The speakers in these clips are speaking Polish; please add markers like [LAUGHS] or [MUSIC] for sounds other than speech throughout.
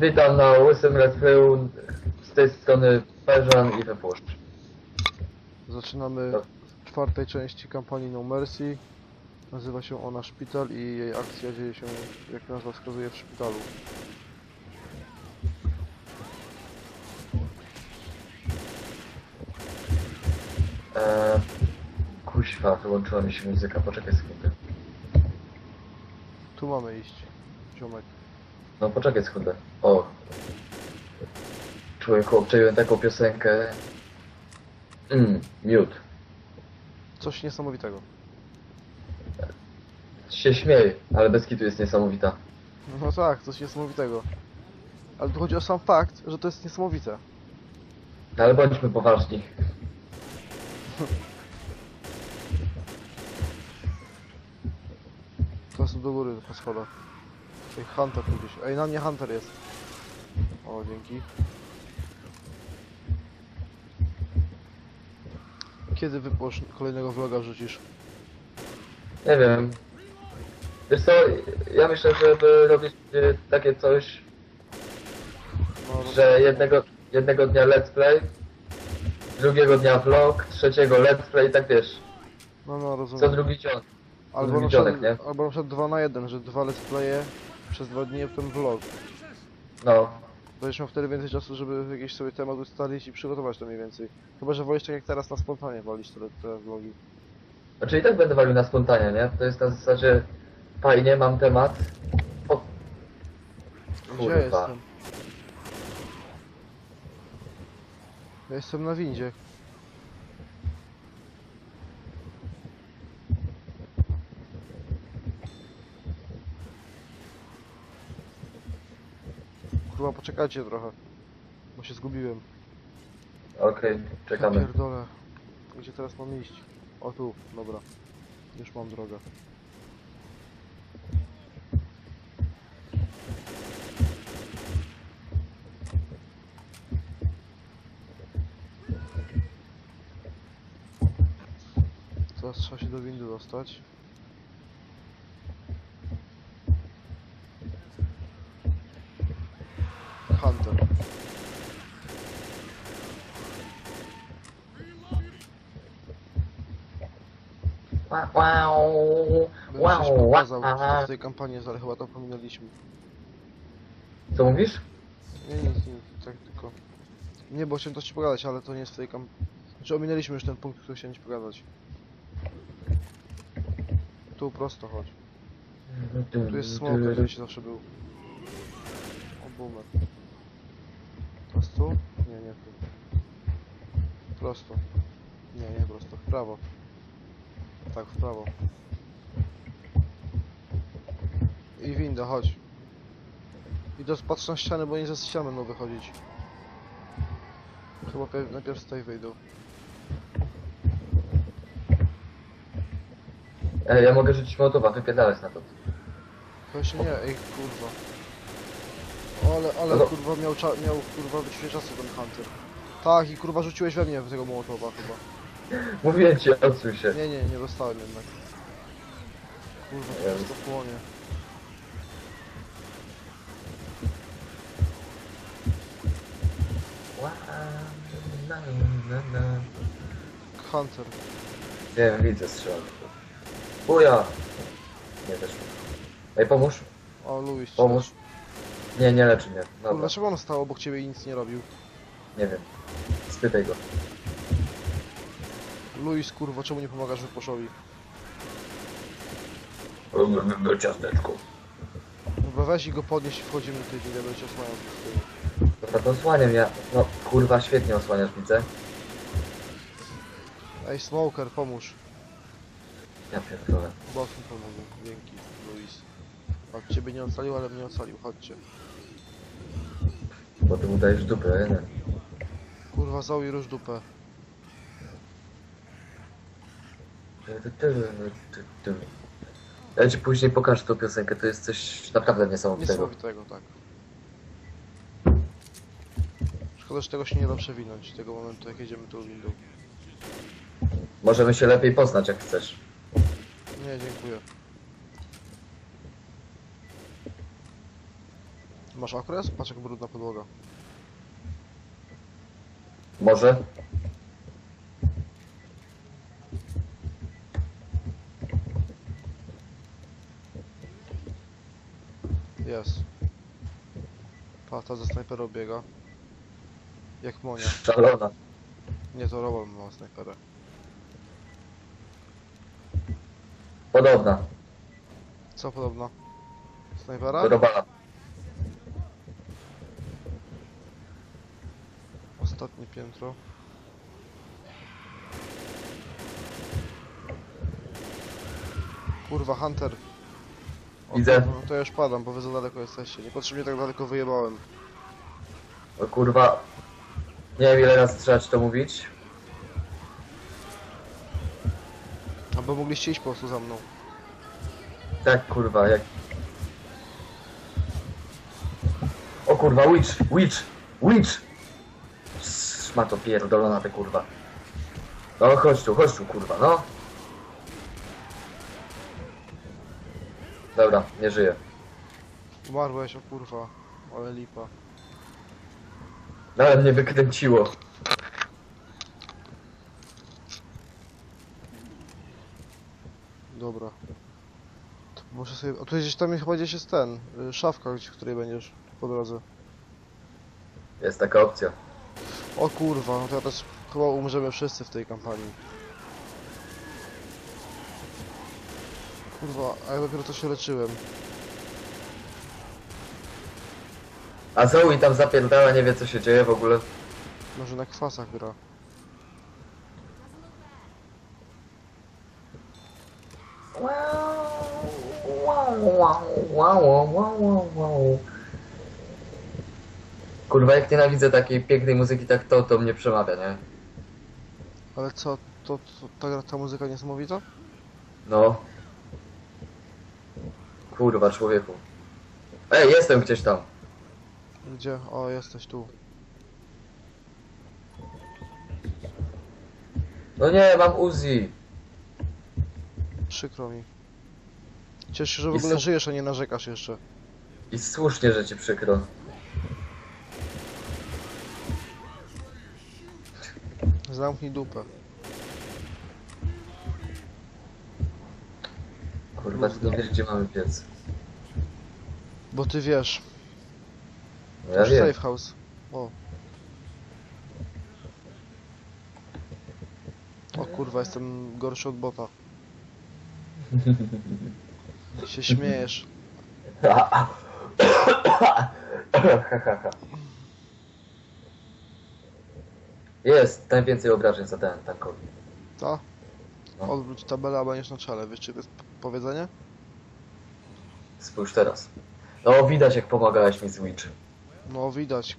Witam na łysym Playu. Z tej strony Perzan i Wypuszcz. Zaczynamy Tak. w czwartej części kampanii No Mercy. Nazywa się ona Szpital i jej akcja dzieje się, jak nazwa wskazuje, w szpitalu. Eee, kuźwa, wyłączyła mi się muzyka, poczekaj sekundę. Tu mamy iść, ziomek. No poczekaj sekundę. O. Człowieku, obczaiłem taką piosenkę. Mmm, miód. Coś niesamowitego. Się śmieję, ale bez kitu jest niesamowita. No tak, coś niesamowitego. Ale tu chodzi o sam fakt, że to jest niesamowite. No ale bądźmy poważni. [LAUGHS] Teraz do góry po schodach. Ej, Hunter tu gdzieś. Ej, na mnie Hunter jest. O, dzięki. Kiedy wypłosz kolejnego vloga wrzucisz? Nie wiem. Wiesz co, ja myślę, żeby robić e, takie coś, No, że jednego, jednego dnia let's play, drugiego dnia vlog, trzeciego let's play, tak wiesz, No, no, co rozumiem. drugi dzień. Albo drugi na, przykład, dzionek, nie? albo na przykład dwa na jeden, że dwa let's playe przez dwa dni, a potem vlog. No, Będziesz miał wtedy więcej czasu, żeby jakiś sobie temat ustalić i przygotować to mniej więcej. Chyba, że wolisz tak jak teraz na spontanie walić te, te vlogi. znaczy i tak będę walił na spontanie, nie? To jest na zasadzie, fajnie, mam temat. O, Gdzie Kurwa. jestem? Ja jestem na windzie. Chyba poczekajcie trochę. Bo się zgubiłem. okej, Ja czekamy. pierdolę. Gdzie teraz mam iść? O tu, dobra. Już mam drogę. Teraz trzeba się do windy dostać. Hunter. Wow, wow, Będę coś wow, pokazał w tej kampanii, ale chyba to pominęliśmy. Co mówisz? Nie, nic, nic, tak tylko... Nie, bo chciałem coś ci pogadać, ale to nie jest w tej kam... Znaczy ominęliśmy już ten punkt, który chciałem ci pogadać. Tu prosto chodź. Tu jest smoker, gdzieś zawsze był. O, boomer. Tu? Nie, nie tu. Prosto. Nie, nie prosto. W prawo. Tak, w prawo. I winda, chodź. I to patrz na ścianę, bo nie ze ściany będą wychodzić. Chyba najpierw z tej wyjdą. Ej, ja mogę rzucić mołotowa, wypierdalać na to. To jeszcze nie, ej kurwa. O, ale, ale No. kurwa miał, cza- miał kurwa wyczucie czasu ten Hunter. Tak i kurwa rzuciłeś we mnie tego Mołotowa chyba. [LAUGHS] Mówiłem ci, odsuń się. Nie, nie, nie dostałem jednak. Kurwa, to Jezu. wszystko płonie. Wow, na, na, na. Hunter. Nie wiem, widzę strzelam. Uja! Nie weszło. Ej, pomóż. O, Louis. Pomóż. Nie, nie leczy mnie. Dobra, dlaczego on stał obok ciebie i nic nie robił? nie wiem. Spytaj go. Louis, kurwa, czemu nie pomagasz Wyposzowi? Do ciasteczku. Weź i go podnieś i wchodzimy tej windy, będzie osłaniał z tyłu. Dobra, to osłania mnie. No, kurwa, świetnie osłaniasz, widzę. Ej, Smoker, pomóż. Ja pierdolę. Boss mi pomógł. Dzięki, Louis. A ciebie nie ocalił, ale mnie ocalił, chodźcie. Bo ty mu dajesz dupę, nie? Kurwa, zał róż dupę. Ja ci później pokażę tą piosenkę, to jest coś naprawdę niesamowitego. Niesamowitego, tak. Szkoda, że tego się nie da przewinąć, tego momentu jak jedziemy tą windą. Możemy się lepiej poznać, jak chcesz. Nie, dziękuję. Masz okres? Patrz jak brudna podłoga. Może? Jest. Pata ze snajpera biega. Jak monia. Szalona. Nie, to Robal ma snajperę. Podobna. Co podobno? Snajpera? Do robala. Ostatnie piętro. Kurwa, Hunter. O, Widzę. kurwa, No to ja już padam, bo wy za daleko jesteście. Niepotrzebnie tak daleko wyjebałem. O kurwa. Nie wiem ile razy trzeba ci to mówić. Albo mogliście iść po prostu za mną. Tak kurwa, jak... O kurwa, witch, witch, witch! Ma to pierdolona te kurwa. No chodź tu, chodź tu kurwa, no. Dobra, nie żyję. Umarłeś, o kurwa. Ale lipa. Nawet mnie wykręciło. Dobra. To muszę sobie... A tu gdzieś tam chyba gdzieś jest ten. y, Szafka, gdzie- w której będziesz po drodze. Jest taka opcja. O kurwa, no to ja też chyba umrzemy wszyscy w tej kampanii. Kurwa, a ja dopiero to się leczyłem. A Zoe tam zapierdala, nie wie co się dzieje w ogóle. Może na kwasach gra. Kurwa, jak nienawidzę takiej pięknej muzyki, tak to, to mnie przemawia, nie? Ale co, to, to ta, ta muzyka niesamowita? No. Kurwa, człowieku. Ej, jestem gdzieś tam. Gdzie? O, jesteś tu. No nie, mam Uzi. Przykro mi. Cieszę się, że w ogóle żyjesz, a nie narzekasz jeszcze. I słusznie, że ci przykro. Zamknij dupę. Kurwa, ty nie wiesz, gdzie mamy piec. Bo ty wiesz. Ja Masz wiem. safe house. O. O kurwa, jestem gorszy od bota. się śmiejesz. Jest, najwięcej obrażeń zadałem tankowi. Co? No. Odwróć tabelę, a będziesz na czele. Wiesz, czy to jest p- powiedzenie? Spójrz teraz. No widać jak pomagałeś mi z Witch. No, widać.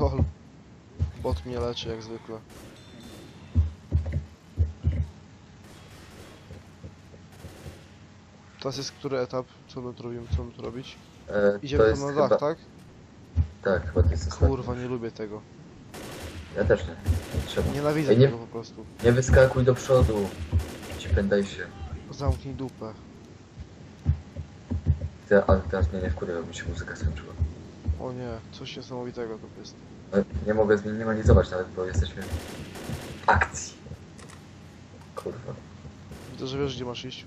Lol. Bot mnie leczy, jak zwykle. Teraz jest który etap? Co my tu robimy? Co my tu robić? E, Idziemy tam na chyba... dach, tak? Tak, chyba to jest. Kurwa, nie lubię tego. Ja też nie. Trzeba. Nienawidzę Ej, nie- tego po prostu. Nie wyskakuj do przodu. Ci pędaj się. Zamknij dupę. Ty, ale teraz mnie nie wkurwa, mi się muzyka skończyła. O nie, coś niesamowitego to jest. E, Nie mogę zminimalizować nawet, bo jesteśmy w akcji. Kurwa. Widzę, że wiesz, gdzie masz iść.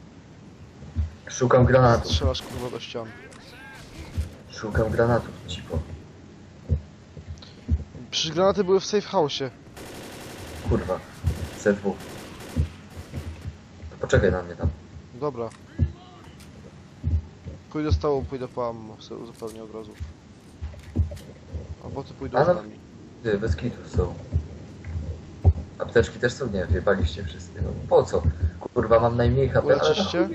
Szukam granatu. Strzelasz kurwa do ścian. Szukam granatu, cipo. Przecież granaty były w safe house'ie. Kurwa. Z2. To poczekaj na mnie tam. Dobra. Pójdę z tobą, pójdę po ammo, sobie uzupełnię od razu. Albo ty pójdą A z nami. Ty, bez kitu są. Apteczki też są? Nie, wjebaliście wszystkie. No po co? Kurwa, mam najmniej HP. ale Uleczysz cię?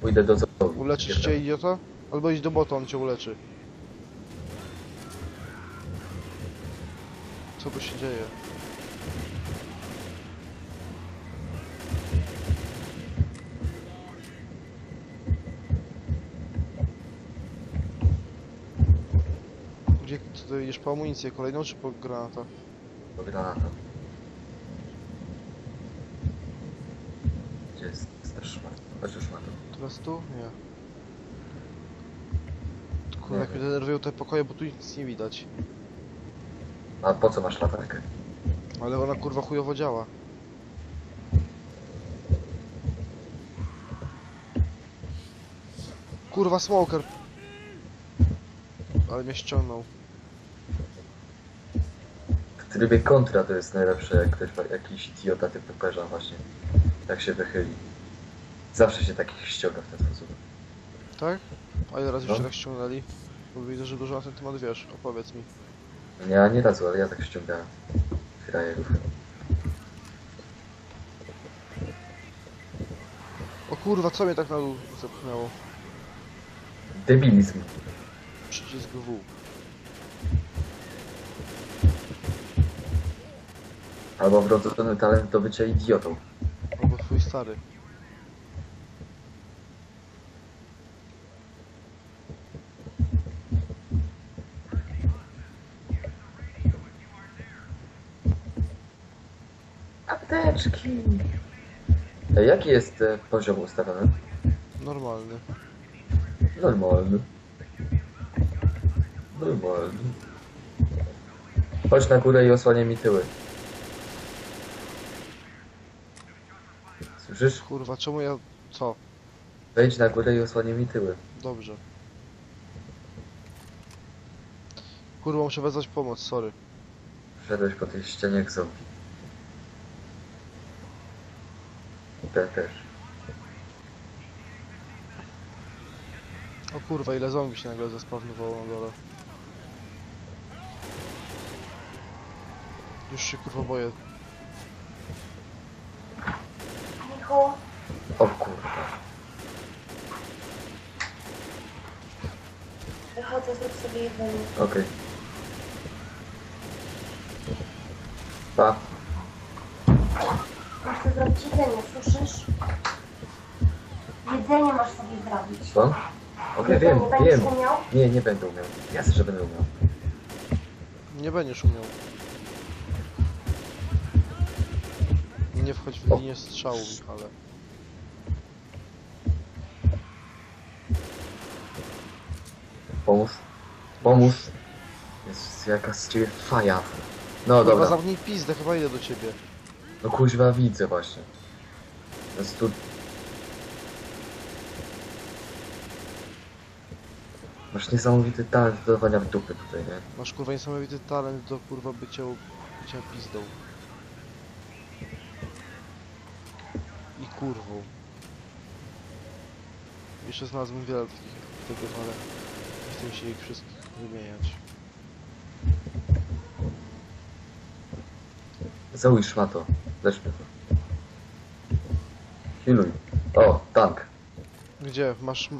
Pójdę do zołu. Uleczysz cię, idiota? Albo idź do bota, on cię uleczy. Co tu się dzieje? Ty idziesz po amunicję kolejną czy po granata? Do granatu. Gdzie jest ta szmata? Chodź już szmata. Teraz tu? Nie. Kurwa, jak mnie denerwują te pokoje, bo tu nic nie widać. A po co masz latarkę? Ale ona kurwa chujowo działa. Kurwa smoker. Ale mnie ściągnął. Trybie kontra to jest najlepsze, jak ktoś jakiś idiota typu perza właśnie. Tak się wychyli. Zawsze się takich ściąga w ten sposób. Tak? A ile razy No. już tak ściągnęli? Bo widzę, że dużo na ten temat wiesz. Opowiedz mi. Ja nie razu, ale ja tak ściągałem. Frajerów. O kurwa, co mnie tak na dół zepchnęło? Debilizm. Przycisk W. Albo wrodzony talent do bycia idiotą. Albo twój stary. Apteczki! A jaki jest e, poziom ustawiony? Normalny. Normalny. Normalny. Chodź na górę i osłaniaj mi tyły. Słyszysz? Kurwa, czemu ja... Co? Wejdź na górę i osłaniaj mi tyły. Dobrze. Kurwa, muszę wezwać pomoc, sorry. Wszedłeś po tej ścianie jak zombie. Ten też. O kurwa, ile zombie się nagle zespawnowało na dole. Już się kurwa boję. Michu, O kurwa. wychodzę, zrób sobie jedzenie. Okej. Pa. Masz sobie zrobić jedzenie, słyszysz? Jedzenie masz sobie zrobić. Co? Okej, wiem, Jedzenie będziesz wiem. umiał? Nie, nie będę umiał. Jasne, że będę umiał. Nie będziesz umiał. Nie wchodź w linię strzału, ale... Pomóż. Pomóż. Jest jaka z ciebie faja. No Kurwa, dobra. zamknij pizdę, chyba idę do ciebie. No kuźwa widzę właśnie. Jest tu... Masz niesamowity talent do dawania w dupy tutaj, nie? Masz kurwa niesamowity talent do kurwa bycia, bycia pizdą. I kurwą. Jeszcze znalazłem wiele takich typów, ale nie chcę się ich wszystkich wymieniać. Załóż szmato. Mnie to. Healuj. O, tank. Gdzie? Masz...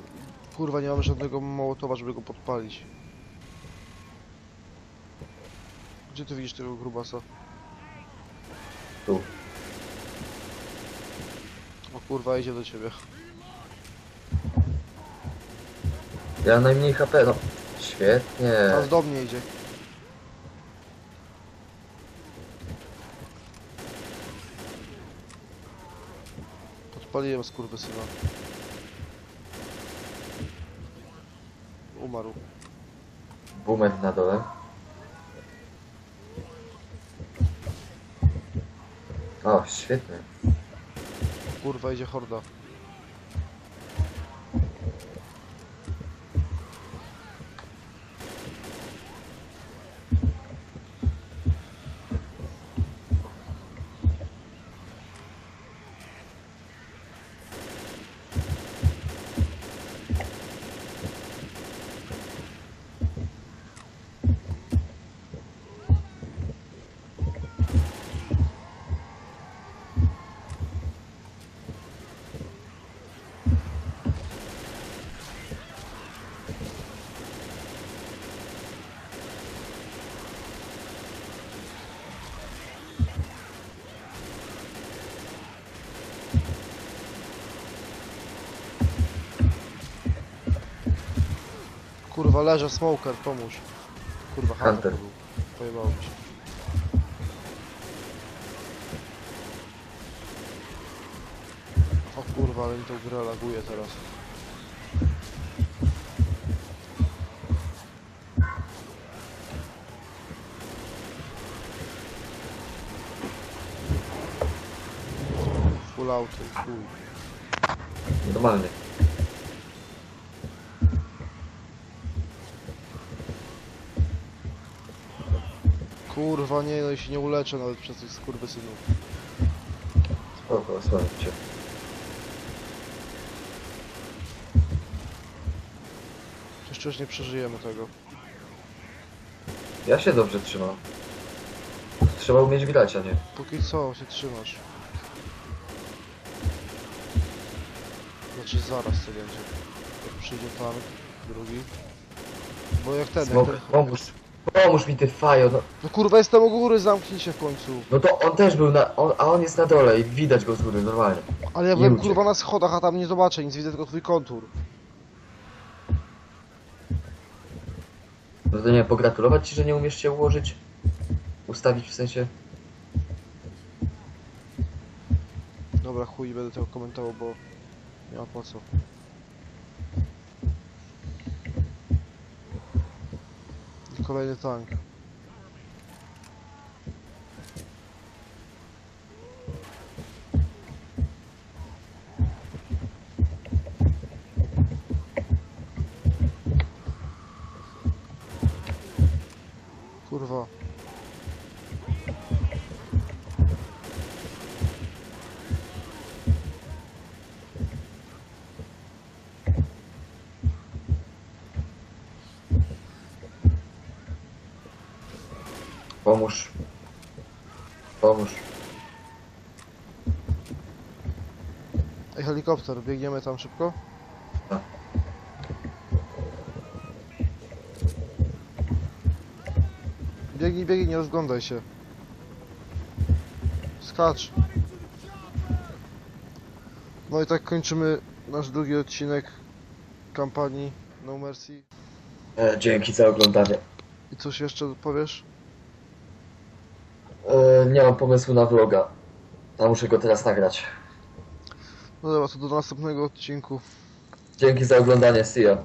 Kurwa, nie mam żadnego mołotowa, żeby go podpalić. Gdzie ty widzisz tego grubasa? Tu. O kurwa, idzie do ciebie. Ja najmniej HP, no. Świetnie. Teraz do mnie idzie. Podpaliłem skurwysyna. Umarł. Boomer na dole. O, świetnie. Kurwa, idzie horda. Kurwa, leżę, smoker, pomóż. Kurwa, Hunter. Hunter. to się. O kurwa, ale mi to grę laguje teraz. Full auto i chuj. Normalnie. Kurwa nie, no i się nie uleczę nawet przez tych skurwysynów. Spoko, cię. Jeszcze już nie przeżyjemy tego. Ja się dobrze trzymam. Trzeba umieć grać, a nie. Póki co się trzymasz. Znaczy zaraz to będzie. Jak przyjdzie tank, drugi. Bo jak ten, jak Smok, ten... pomóż. Pomóż mi ty fajo, no. No kurwa jestem u góry, zamknij się w końcu. No to on też był na... On, a on jest na dole i widać go z góry, normalnie. Ale ja Nie byłem uciekł. kurwa na schodach, a tam nie zobaczę nic, widzę tylko twój kontur. No to nie wiem, pogratulować ci, że nie umiesz się ułożyć? Ustawić w sensie? Dobra, chuj, będę tego komentował, bo nie ma po co. kolejny tank. Pomóż. Pomóż. Ej, helikopter, biegniemy tam szybko? Tak. Biegnij, biegnij, nie rozglądaj się. Skacz. No i tak kończymy nasz drugi odcinek kampanii No Mercy. E, dzięki za oglądanie. I coś jeszcze powiesz? Nie mam pomysłu na vloga. A muszę go teraz nagrać. No dobra, to do następnego odcinku. Dzięki za oglądanie, see ya.